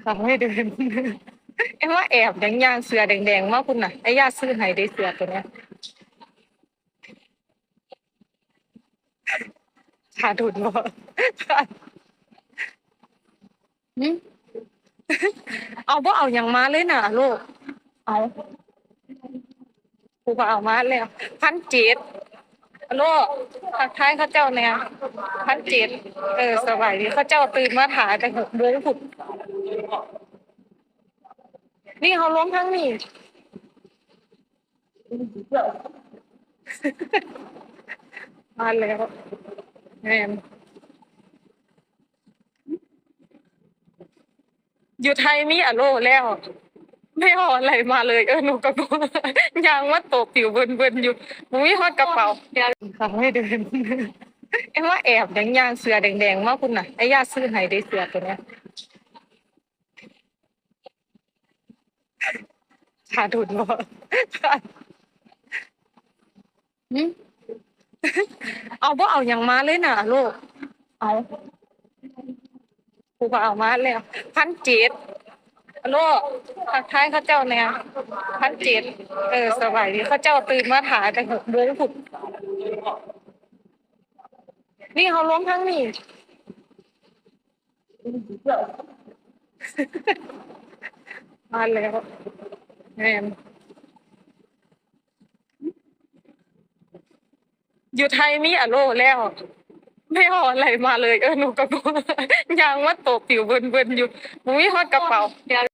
เขาให้เดินเอ็มว่าแอบยังยางเสือแดงๆมากคุณน่ะไอ้ย่าซื้อให้ได้เสือตัวเนี้ยขาดุนบ่เอาบ่เอาอย่างมาเลยน่ะลูก เอากูก็เอามาแล้วพันเจ็ดโลกทักทายเขาเจ้าเนี่ยพันเจ็ดเออสบายดีเขาเจ้าตื่นมาถ่ายแต่หกโมงผุด นี่เขาล้มทั้งนี่มาแล้วแม่นอยู่ไทยมีอะโลแล้ว ไม่เอาอะไรมาเลยเออหนูก็กลัวยางว่าตกผิวเบิ่นๆอยู่หนูมีฮอดกระเป๋าเขาให้เดินเอ็มว่าแอบยังยางเสือแดงๆมากคุณน่ะไอ้ย่าซื้อให้ได้เสือตัวเนี้ย ขาดุนบ่หึเอาบ่เอาอย่างมาเลยน่ะลูก เอากูก็เอามาแล้วพันเจ็ดโลกทักทายเขาเจ้าเนี่ยพันเจ็ดเออสบายดีเขาเจ้าตื่นมาถ่ายแต่หกโมงผุดนี่เขาล้มทั้งนี่มาแล้ว แม่นอยู่ไทยมีอะโลแล้ว ไม่เออะไรมาเลย เออหนูก็กลัวยางว่าตกผิวเบิ่นๆอยู่หนูมีฮอดกระเป๋า